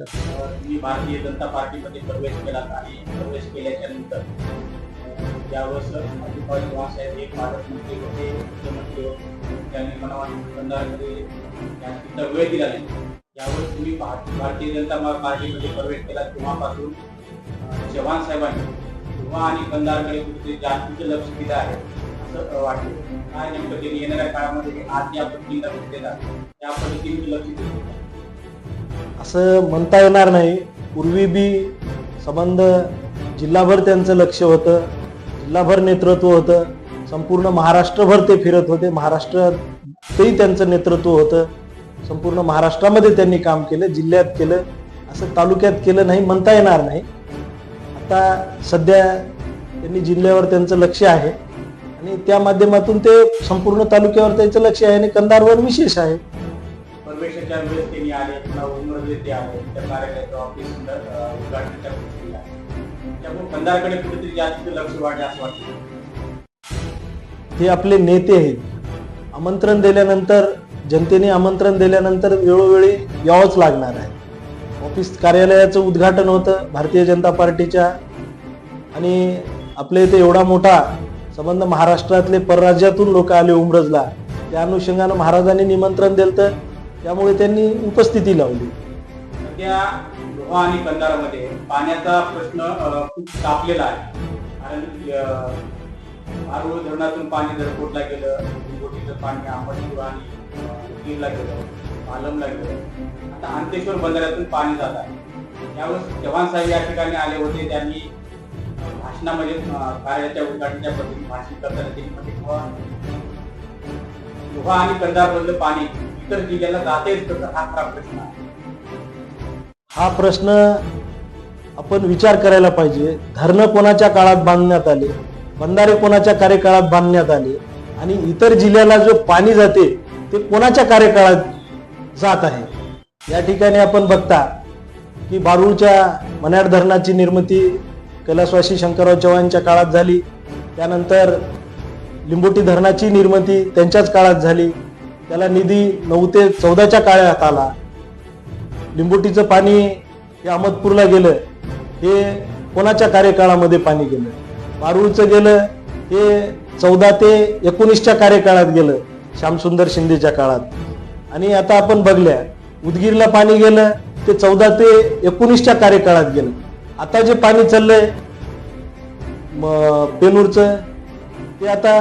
नमस्कार तुम्ही भारतीय जनता पार्टीमध्ये प्रवेश केला आणि प्रवेश केल्याच्यानंतर अं, ज्यावेळेस अजितराव हे पालकमंत्री होते मुख्यमंत्री होते. त्यांनी मला वाटतं कंधारमध्ये तिथं वेळ दिला नाही. यावेळेस तुम्ही भारतीय जनता पार्टीमध्ये प्रवेश केला तेव्हापासून चव्हाण साहेबांनी तेव्हा आणि कंधारकडे कुठेतरी जास्तीचं लक्ष दिलं आहे असं वाटलं. काय नेमकं त्यांनी येणाऱ्या काळामध्ये आज ज्या पद्धतीने घेतलेला त्या पद्धतीने लक्ष दिलं. असं म्हणता येणार नाही. पूर्वी बी संबंध जिल्हाभर त्यांचं लक्ष होतं. जिल्हाभर नेतृत्व होतं. संपूर्ण महाराष्ट्रभर ते फिरत होते. महाराष्ट्रातही त्यांचं नेतृत्व होतं. संपूर्ण महाराष्ट्रामध्ये त्यांनी काम केलं जिल्ह्यात केलं. असं तालुक्यात केलं नाही म्हणता येणार नाही. आता सध्या त्यांनी जिल्ह्यावर त्यांचं लक्ष आहे. आणि त्या माध्यमातून ते संपूर्ण तालुक्यावर त्यांचं लक्ष आहे आणि कंधारवर विशेष आहे. परमेश्वरच्या वेळेस त्या कार्यालयाचं ऑफिस उद्घाटनाच्या गोष्टी त्यामुळे कंधारकडे कुठेतरी जास्त लक्ष वाढले असं वाटतं. हे आपले नेते आहेत. आमंत्रण दिल्यानंतर जनतेने आमंत्रण दिल्यानंतर वेळोवेळी यावंच लागणार आहे. ऑफिस कार्यालयाचं उद्घाटन होतं भारतीय जनता पार्टीच्या. आणि आपल्या इथे एवढा मोठा संबंध महाराष्ट्रातले परराज्यातून लोक आले उमरजला. त्या अनुषंगानं महाराजांनी निमंत्रण दिलं तर त्यामुळे त्यांनी उपस्थिती लावली. सध्या लोहा आणि कंधारामध्ये पाण्याचा प्रश्न खूप तापलेला आहे. कारण अं, धरणातून पाणी जर कोटला गेलं गोटीचं पाणी अहमदपूर आणि गिरला गेलं पालमला गेलं आता अंतेश्वर बंधाऱ्यातून पाणी जात आहे. त्यावेळेस चव्हाण साहेब या ठिकाणी आले होते त्यांनी भाषणामध्ये कार्याच्या उद्घाटनाच्या पद्धतीने भाषण करताना त्यांनी म्हटले लोहा आणि कंधारमधलं पाणी इतर जिल्ह्याला जातेच कसं हा खरा प्रश्न आहे. हा प्रश्न आपण विचार करायला पाहिजे. धरणं कोणाच्या काळात बांधण्यात आले? बंधारे कोणाच्या कार्यकाळात बांधण्यात आले? आणि इतर जिल्ह्याला जो पाणी जाते ते कोणाच्या कार्यकाळात जात आहे? या ठिकाणी आपण बघता की बारूळच्या मन्याड धरणाची निर्मिती कैलासवासी शंकरराव चव्हाणच्या काळात झाली. त्यानंतर लिंबोटी धरणाची निर्मिती त्यांच्याच काळात झाली. त्याला निधी नऊ ते चौदाच्या काळात आला. लिंबोटीचं पाणी हे अहमदपूरला गेलं हे कोणाच्या कार्यकाळामध्ये पाणी गेलं? पारूळचं गेलं हे चौदा ते एकोणीसच्या कार्यकाळात गेलं श्यामसुंदर शिंदेच्या काळात. आणि आता आपण बघल्या उदगीरला पाणी गेलं ते चौदा ते एकोणीसच्या कार्यकाळात गेलं. आता जे पाणी चाललंय म- पेनूरचं ते आता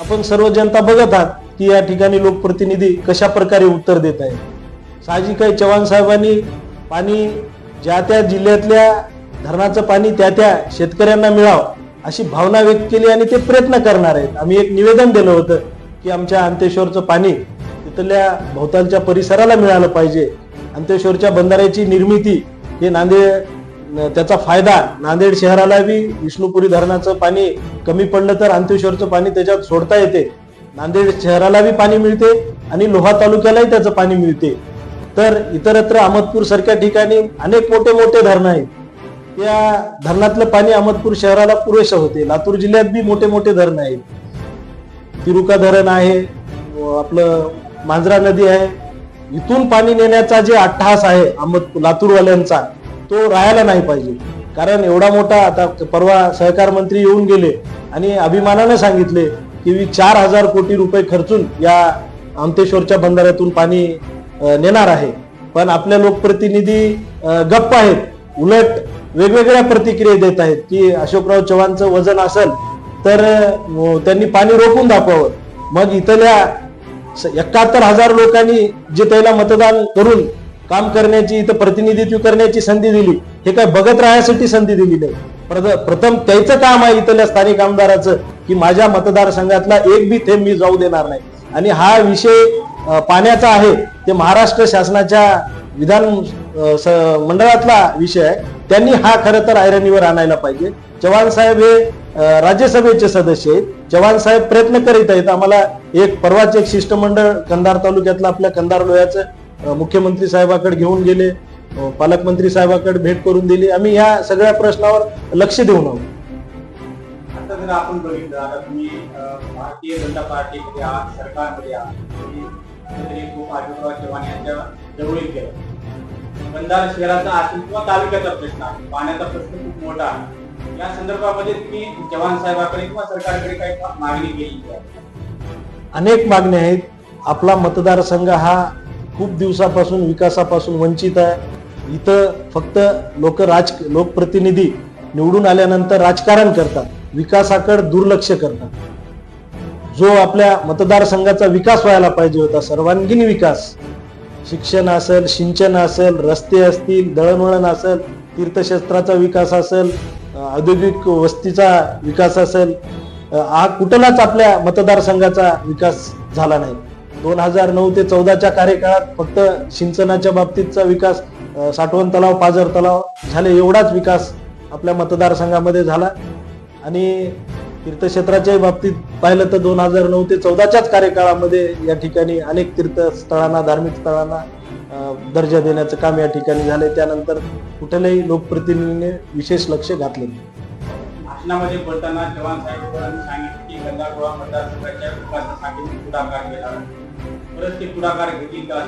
आपण सर्व जनता बघत आहात की या ठिकाणी लोकप्रतिनिधी कशा प्रकारे उत्तर देत आहेत. साहजिक आहे चव्हाण साहेबांनी पाणी ज्या त्या जिल्ह्यातल्या धरणाचं पाणी त्या त्या शेतकऱ्यांना मिळावं अशी भावना व्यक्त केली आणि ते प्रयत्न करणार आहेत. आम्ही एक निवेदन दिलं होतं की आमच्या अंतेश्वरचं पाणी तिथल्या भोवतालच्या परिसराला मिळालं पाहिजे. अंतेश्वरच्या बंधाऱ्याची निर्मिती हे नांदेड त्याचा फायदा नांदेड शहराला बी विष्णुपुरी धरणाचं पाणी कमी पडलं तर अंतेश्वरचं पाणी त्याच्यात सोडता येते. नांदेड शहराला बी पाणी मिळते आणि लोहा तालुक्यालाही त्याचं पाणी मिळते. तर इतरत्र अहमदपूर सारख्या ठिकाणी अनेक मोठे मोठे धरणं आहेत. त्या धरणातलं पाणी अहमदपूर शहराला पुरेसं होते. लातूर जिल्ह्यात बी मोठे मोठे धरण आहेत. तिरुका धरण आहे आपलं मांजरा नदी आहे. इथून पाणी नेण्याचा जे अट्टहास आहे अहमद लातूरवाल्यांचा तो राहायला नाही पाहिजे. कारण एवढा मोठा आता परवा सहकार मंत्री येऊन गेले आणि अभिमानाने सांगितले की चार हजार कोटी रुपये खर्चून या अमतेश्वरच्या बंधाऱ्यातून पाणी नेणार आहे. पण आपल्या लोकप्रतिनिधी गप्प आहेत. उलट वेगवेगळ्या प्रतिक्रिया देत आहेत की अशोकराव चव्हाणचं वजन असेल तर त्यांनी पाणी रोखून दाखवावं. मग इथल्या एकाहत्तर हजार लोकांनी जे त्याला मतदान करून काम करण्याची इथं प्रतिनिधित्व करण्याची संधी दिली हे काय बघत राहण्यासाठी संधी दिली नाही. प्रथम त्याचं काम आहे इथल्या स्थानिक आमदाराचं की माझ्या मतदारसंघातला एक बी थेंब मी जाऊ देणार नाही. आणि हा विषय पाण्याचा आहे ते महाराष्ट्र शासनाच्या विधान मंडळातला विषय आहे. त्यांनी हा खरं तर ऐरणीवर आणायला पाहिजे. चव्हाण साहेब हे राज्यसभेचे सदस्य आहेत. चव्हाण साहेब प्रयत्न करीत आहेत. आम्हाला एक परवाच एक शिष्टमंडळ कंधार तालुक्यातलं आपल्या कंधार लोह्याचं मुख्यमंत्री साहेबाकडे घेऊन गेले पालकमंत्री साहेबाकडे भेट करून दिली. आम्ही ह्या सगळ्या प्रश्नावर लक्ष देऊन आहोत. आपण बघितलं आता तुम्ही भारतीय जनता पार्टीमध्ये आहात सरकारमध्ये आहात. तुम्ही कुठेतरी खूप आजूबाजू चव्हाण यांच्या जवळीक गेलं बंधारा शहराचा असेल किंवा तालुक्याचा प्रश्न आहे. पाण्याचा प्रश्न खूप मोठा आहे. या संदर्भामध्ये तुम्ही जवान साहेबाकडे किंवा सरकारकडे काही मागणी केली अनेक मागण्या आहेत. आपला मतदारसंघ हा खूप दिवसापासून विकासापासून वंचित आहे. इथं फक्त लोक राज लोकप्रतिनिधी निवडून आल्यानंतर राजकारण करतात. विकासाकडे दुर्लक्ष करतात. जो आपल्या मतदारसंघाचा विकास व्हायला पाहिजे होता सर्वांगीण विकास. शिक्षण असेल सिंचन असेल रस्ते असतील दळणवळण असेल तीर्थक्षेत्राचा विकास असेल औद्योगिक वस्तीचा विकास असेल हा कुठलाच आपल्या मतदारसंघाचा विकास झाला नाही. दोन हजार नऊ ते चौदाच्या कार्यकाळात फक्त सिंचनाच्या बाबतीतचा विकास साठवण तलाव पाझर तलाव झाले एवढाच विकास आपल्या मतदारसंघामध्ये झाला. आणि तीर्थक्षेत्राच्या बाबतीत पाहिलं तर दोन हजार नऊ ते चौदाच्याच कार्यकाळामध्ये या ठिकाणी अनेक तीर्थस्थळांना धार्मिक स्थळांना दर्जा देण्याचं काम या ठिकाणी झाले त्यानंतर कुठल्याही लोकप्रतिनिधीने विशेष लक्ष घातले नाही. भाषणामध्ये बोलताना जवान साहेबांनी सांगितले की गंगागोळा मतदारसंघाच्या विकासासाठी पुढाकार परत ते पुढाकार घेतील का.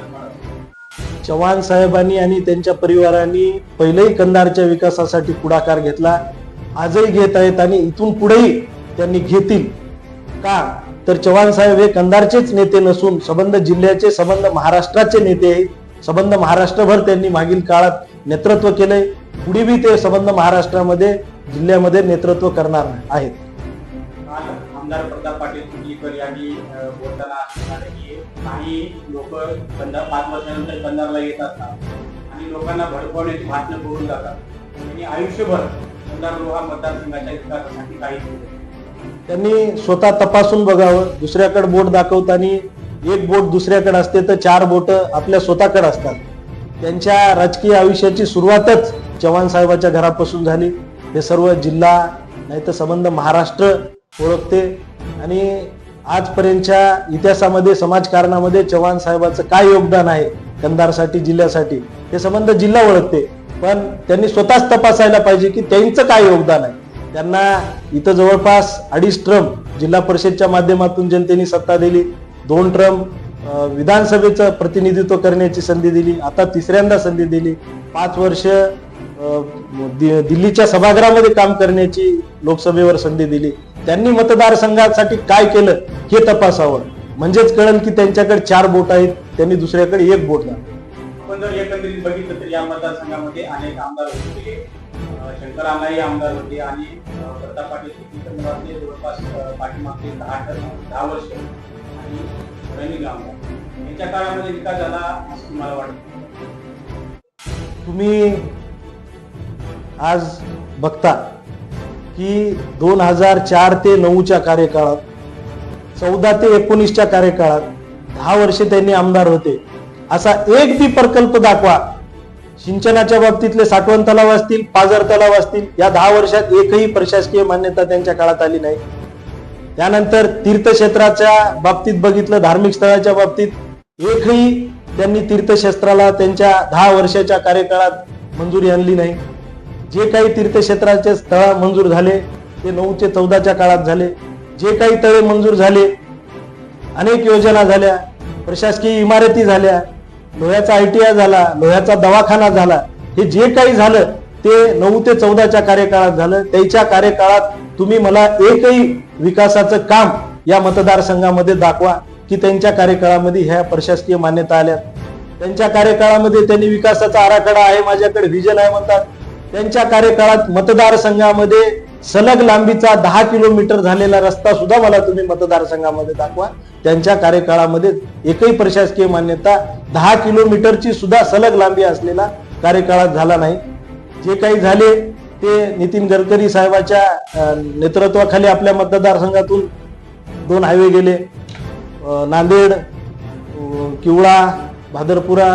चव्हाण साहेबांनी आणि त्यांच्या परिवारांनी पहिलेही कंधारच्या विकासासाठी पुढाकार घेतला. आजही घेत आहेत आणि इथून पुढेही त्यांनी घेतील. का? तर चव्हाण साहेब हे कंधारचेच नेते नसून संबंध जिल्ह्याचे संबंध महाराष्ट्राचे नेते आहेत. संबंध महाराष्ट्रभर त्यांनी मागील काळात नेतृत्व केले पुढे बी ते संबंध महाराष्ट्रामध्ये जिल्ह्यामध्ये नेतृत्व करणार आहेत. आमदार प्रताप पाटील कुंडलीकर यांनी बोलताना असं की काही लोक बंधार पाच वर्षानंतर बंधारला येत असतात. आणि लोकांना भडकवण्याची भाषणं करून जातात. आणि आयुष्यभर बंधार लोहा मतदारसंघाच्या विकासासाठी काही केलं त्यांनी स्वतः तपासून बघावं. दुसऱ्याकडे बोट दाखवताना एक बोट दुसऱ्याकडे असते तर चार बोट आपल्या स्वतःकडे असतात. त्यांच्या राजकीय आयुष्याची सुरुवातच चव्हाण साहेबाच्या घरापासून झाली. हे सर्व जिल्हा नाही तर संबंध महाराष्ट्र ओळखते. आणि आजपर्यंतच्या इतिहासामध्ये समाजकारणामध्ये चव्हाण साहेबाचं काय योगदान आहे? कंधारसाठी जिल्ह्यासाठी हे संबंध जिल्हा ओळखते. पण त्यांनी स्वतःच तपासायला पाहिजे की त्यांचं काय योगदान आहे? त्यांना इथं जवळपास अडीच ट्रम जिल्हा परिषदच्या माध्यमातून जनतेने सत्ता दिली. दोन ट्रम विधानसभेचं प्रतिनिधित्व करण्याची संधी दिली. आता तिसऱ्यांदा संधी दिली. पाच वर्ष दिल्लीच्या सभागृहामध्ये काम करण्याची लोकसभेवर संधी दिली. त्यांनी मतदारसंघासाठी काय केलं हे तपासावं. म्हणजेच कळेल की त्यांच्याकडे चार बोट आहेत त्यांनी दुसऱ्याकडे एक बोट दाखवलं आपण जर एकंदरीत बघितलं तर या मतदारसंघामध्ये अनेक आमदार शंकर अण्णाही आमदार होते आणि प्रताप पाटील चिखलीकर जवळपास पाठीमागचे दहा टर्म दहा वर्ष आणि रणनील आमदार यांच्या काळामध्ये विकास झाला असं तुम्हाला वाटतं? तुम्ही आज बघता की दोन हजार चार ते नऊच्या कार्यकाळात चौदा ते एकोणीसच्या कार्यकाळात दहा वर्षे त्यांनी आमदार होते. असा एक बी प्रकल्प दाखवा. सिंचनाच्या बाबतीतले साठवण तलाव असतील पाझर तलाव असतील या दहा वर्षात एकही प्रशासकीय मान्यता त्यांच्या काळात आली नाही. त्यानंतर तीर्थक्षेत्राच्या बाबतीत बघितलं धार्मिक स्थळाच्या बाबतीत एकही त्यांनी तीर्थक्षेत्राला त्यांच्या दहा वर्षाच्या कार्यकाळात मंजुरी आणली नाही. जे काही तीर्थक्षेत्राचे स्थळ मंजूर झाले ते नऊ ते चौदाच्या काळात झाले. जे काही तळे मंजूर झाले अनेक योजना झाल्या प्रशासकीय इमारती झाल्या लोह्याचा आयटीआय झाला लोह्याचा दवाखाना झाला हे जे काही झालं ते नऊ ते चौदाच्या कार्यकाळात झालं. त्याच्या कार्यकाळात तुम्ही मला एकही विकासाचं काम या मतदारसंघामध्ये दाखवा की त्यांच्या कार्यकाळामध्ये ह्या प्रशासकीय मान्यता आल्या. त्यांच्या कार्यकाळामध्ये त्यांनी विकासाचा आराखडा आहे माझ्याकडे व्हिजन आहे म्हणतात. त्यांच्या कार्यकाळात मतदारसंघामध्ये सलग लांबीचा दहा किलोमीटर झालेला रस्ता सुद्धा मला तुम्ही मतदारसंघामध्ये दाखवा. त्यांच्या कार्यकाळामध्ये एकही प्रशासकीय मान्यता दहा किलोमीटरची सुद्धा सलग लांबी असलेला कार्यकाळात झाला नाही. जे काही झाले ते नितीन गडकरी साहेबाच्या नेतृत्वाखाली आपल्या मतदारसंघातून दोन हायवे गेले. नांदेड किवळा भादरपुरा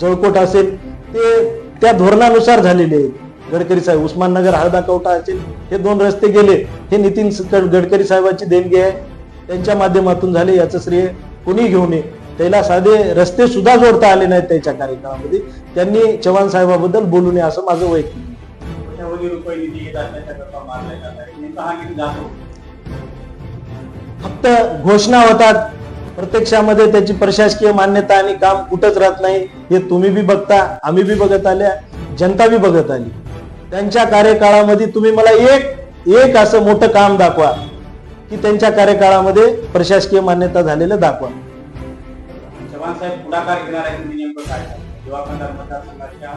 जळकोट असेल ते त्या धोरणानुसार झालेले आहेत. गडकरी साहेब उस्माननगर हळदा कवटा असेल हे दोन रस्ते गेले. हे नितीन गडकरी साहेबांची देणगी आहे. त्यांच्या माध्यमातून झाले याचं श्रेय कोणी घेऊ नये. त्याला साधे रस्ते सुद्धा जोडता आले नाहीत त्याच्या कार्यकाळामध्ये त्यांनी चव्हाण साहेबाबद्दल बोलू नये असं माझं वैयक्तिक फक्त घोषणा होतात. प्रत्यक्षामध्ये त्याची प्रशासकीय मान्यता आणि काम कुठंच राहत नाही. हे तुम्ही बी बघता आम्ही बी बघत आल्या जनता बी बघत आली. त्यांच्या कार्यकाळामध्ये तुम्ही मला एक एक असं मोठं काम दाखवा की त्यांच्या कार्यकाळामध्ये प्रशासकीय मान्यता झालेलं दाखवा चव्हाण साहेब पुढाकार घेणार आहे तुम्ही नेमकं काय कराल? युवा कंधार मतदारसंघाच्या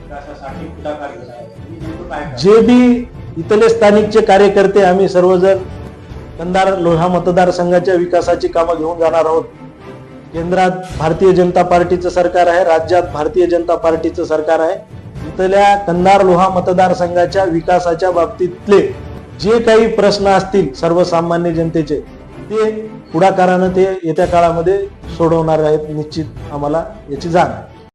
विकासासाठी पुढाकार घेणार आहे तुम्ही नेमकं काय कराल? जे बी इथले स्थानिकचे कार्यकर्ते आम्ही सर्वजण कंधार लोहा मतदारसंघाच्या विकासाची कामं घेऊन जाणार आहोत केंद्रात भारतीय जनता पार्टीचं सरकार आहे राज्यात भारतीय जनता पार्टीचं सरकार आहे असलेल्या कंधार लोहा मतदारसंघाच्या विकासाच्या बाबतीतले जे काही प्रश्न असतील सर्वसामान्य जनतेचे ते पुढाकारानं ते येत्या काळामध्ये सोडवणार आहेत निश्चित आम्हाला याची जाण आहे.